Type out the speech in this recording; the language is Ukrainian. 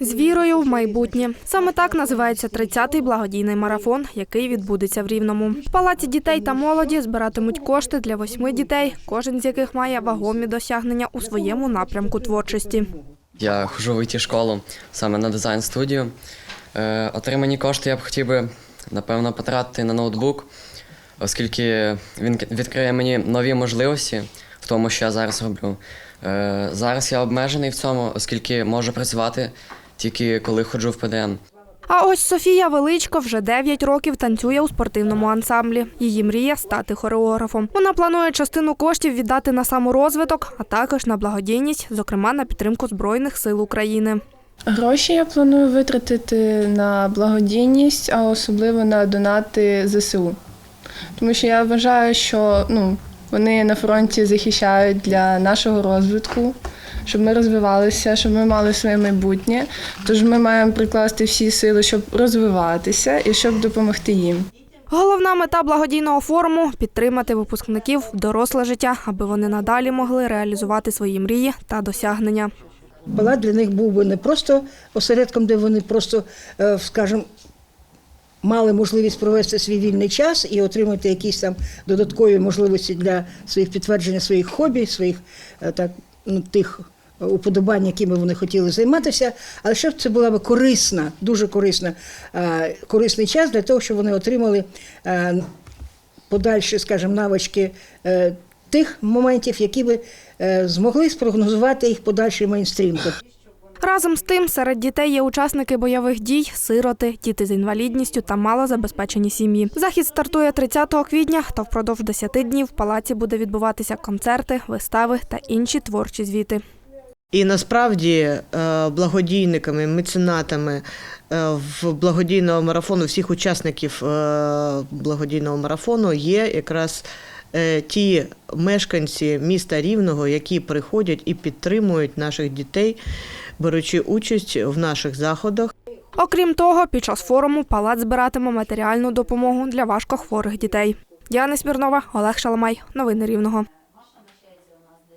З вірою в майбутнє. Саме так називається 30-й благодійний марафон, який відбудеться в Рівному. В палаці дітей та молоді збиратимуть кошти для восьми дітей, кожен з яких має вагомі досягнення у своєму напрямку творчості. Я ходжу в it школу саме на дизайн студію. Е, отримані кошти я б хотів би, напевно, потратити на ноутбук, оскільки він відкриє мені нові можливості тому, що я зараз роблю. Е, зараз я обмежений в цьому, оскільки можу працювати тільки коли ходжу в ПДН. А ось Софія Величко вже 9 років танцює у спортивному ансамблі. Її мрія стати хореографом. Вона планує частину коштів віддати на саморозвиток, а також на благодійність, зокрема на підтримку Збройних сил України. Гроші я планую витратити на благодійність, а особливо на донати ЗСУ. Тому що я вважаю, що ну, вони на фронті захищають для нашого розвитку, щоб ми розвивалися, щоб ми мали своє майбутнє. Тож ми маємо прикласти всі сили, щоб розвиватися і щоб допомогти їм. Головна мета благодійного форуму підтримати випускників в доросле життя, аби вони надалі могли реалізувати свої мрії та досягнення. Палат для них був би не просто осередком, де вони просто, е, скажімо, мали можливість провести свій вільний час і отримати якісь там додаткові можливості для своїх підтвердження своїх хобі, своїх е, так, ну, тих уподобань, якими вони хотіли займатися, але щоб це була би корисна, дуже корисна, е, корисний час для того, щоб вони отримали е, подальші, скажімо, навички е, тих моментів, які би е, змогли спрогнозувати їх подальший мейнстрім. Разом з тим, серед дітей є учасники бойових дій, сироти, діти з інвалідністю та малозабезпечені сім'ї. Захід стартує 30 квітня, та впродовж 10 днів в палаці буде відбуватися концерти, вистави та інші творчі звіти. І насправді е, благодійниками, меценатами е, в благодійного марафону, всіх учасників е, благодійного марафону є якраз ті мешканці міста Рівного, які приходять і підтримують наших дітей, беручи участь в наших заходах. Окрім того, під час форуму палац збиратиме матеріальну допомогу для важкохворих дітей. Діана Смірнова, Олег Шаламай. Новини Рівного.